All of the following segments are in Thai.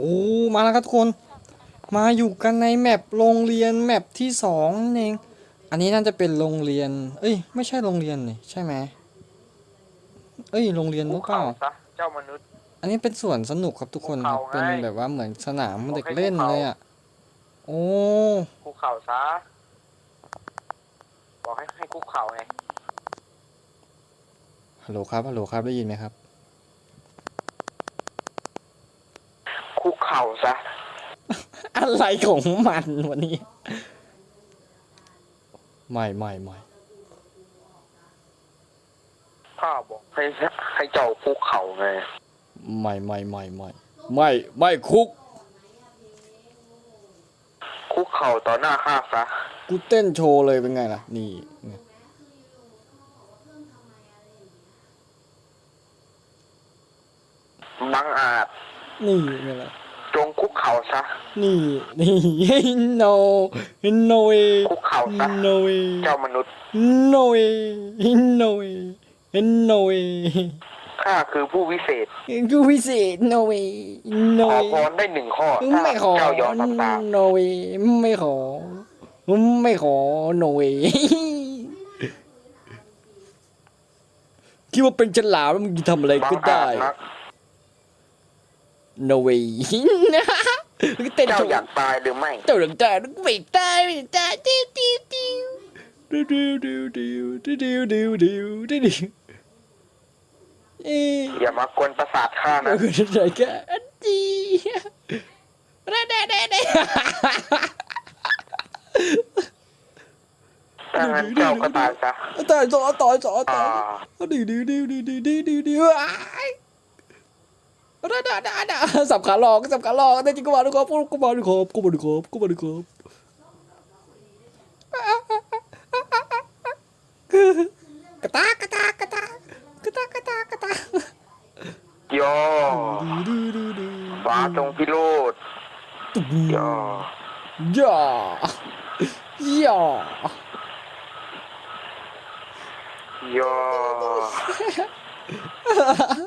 โอ้มาแล้วครับทุกคน มาอยู่กันในแมปโรงเรียนแมปที่สองนั่นเอง อันนี้น่าจะเป็นโรงเรียน เอ้ย ไม่ใช่โรงเรียนนี่ใช่ไหมเอ้ยโรงเรียนหคุรืกอเปล่าเข่า ซะเจ้ามนุษย์ อันนี้เป็นสวนสนุกครับทุกคนครับ ภูเขาไงเป็นแบบว่าเหมือนสนามเด็กโอเคเล่นภูเขา เลยอะ โอ้ คุกเข่าซะ บอกให้ให้คุกเข่าไงฮัลโหลครับ ฮัลโหลครับ ได้ยินไหมครับ คุกเข่าซะ อะไรของมันวันนี้ ไม่ไม่ไม่พ่อบอกให้ให้เจ้าคุกเข่าไง ไม่ไม่ไม่ไม่ไม่ไม่คุก คุกเข่าต่อหน้าข้าซะ กูเต้นโชว์เลยเป็นไงล่ะ นี่ไงบังอาจ นี่ไงล่ะจงคุกเข่าซะ นี่นี่ no no way คุกเข่าซะ no way เจ้ามนุษย์ no way no way no way ข้าคือผู้วิเศษ กูพิเศษ no way no ขอ way พรได้หนึ่งข้อถ้าไม่ขอ เจ้ายอมทำตาม no way ไม่ขอ ไม่ขอ no way คิดว่าเป็นฉลามแล้วมึงจะทำอะไรบัก็งอาได้จนัก no way เต้นเจ้าโชว์อยากตายหรือไม่เจ้าหลังตาไม่ตายไม่ตายดิ้วดิ้วดิ้วดิ้วดิ้วดิ้วดิ้วดิ้วดิ้วดิ้วดิ้วเอ๊ะอย่ามากวนประสาทข้าเรานะก็จะได้แค่อันดีเด้เด้เด้เด้ถ้างั้นเจ้าก็ตายซะต่อยต่อต่อยต่อต่อ่าอดิ้วดิ้วดิ้วดิ้วดิ้วดิ้วดิ้ว Ada ada ada ada. Sab kalong, sab kalong. Tadi ku baru kop, ku baru kop, ku baru kop, ku baru kop. Ketak ketak ketak. Ketak ketak ketak. Yo. Batong pilot. Yo. Ya. Ya. Yo. Yo. Yo.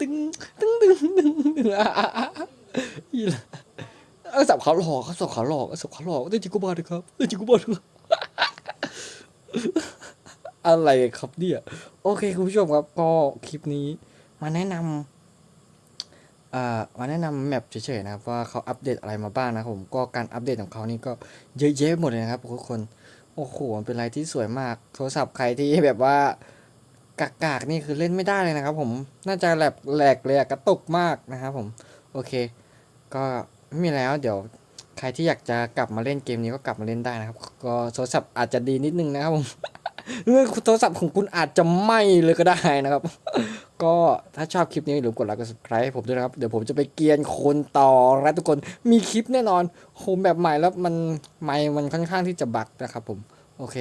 ตึงตึงตึงตึงตึงอะอีละเออสับเขาหลอกเขาสับเขาหลอกสับเขาหลอกได้จิกูบ้าเลยครับได้จิกูบ้าเลยครับอะไรครับเนี่ยโอเคคุณผู้ชมครับก็คลิปนี้มาแนะนำอ่ามาแนะนำแมปเฉยๆนะครับว่าเขาอัปเดตอะไรมาบ้างนะครับผมก็การอัปเดตของเขานี่ก็เยอะแยะหมดเลยนะครับทุกคนโอ้โหมันเป็นอะไรที่สวยมาก โทรศัพท์ใครที่แบบว่า กากากๆนี่คือเล่นไม่ได้เลยนะครับ ผมน่าจะแหลกแหลกเลยอะกระตุกมากนะครับผมโอเค ก็ไม่มีแล้วเดี๋ยวใครที่อยากจะกลับมาเล่นเกมนี้ก็กลับมาเล่นได้นะครับ ก็โทรศัพท์อาจจะดีนิดนึงนะครับผมเรื่องโทรศัพท์ของคุณอาจจะไม้เลยก็ได้นะครับ ก็ถ้าชอบคลิปนี้อย่าลืมกดไลค์กด subscribe ให้ผมด้วยนะครับ เดี๋ยวผมจะไปเกียนคนต่อและทุกคนมีคลิปแน่นอนโหแบบใหม่แล้วมันไมค์มันค่อนข้างที่จะบักนะครับผม โอเค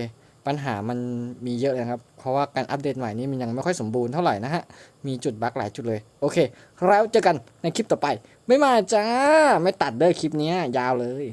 ปัญหามันมีเยอะเลยครับ เพราะว่าการอัปเดตใหม่นี้มันยังไม่ค่อยสมบูรณ์เท่าไหร่นะฮะ มีจุดบั๊กหลายจุดเลย โอเค แล้วเจอกันในคลิปต่อไป ไม่มาจ้า ไม่ตัดเด้อคลิปนี้ยาวเลย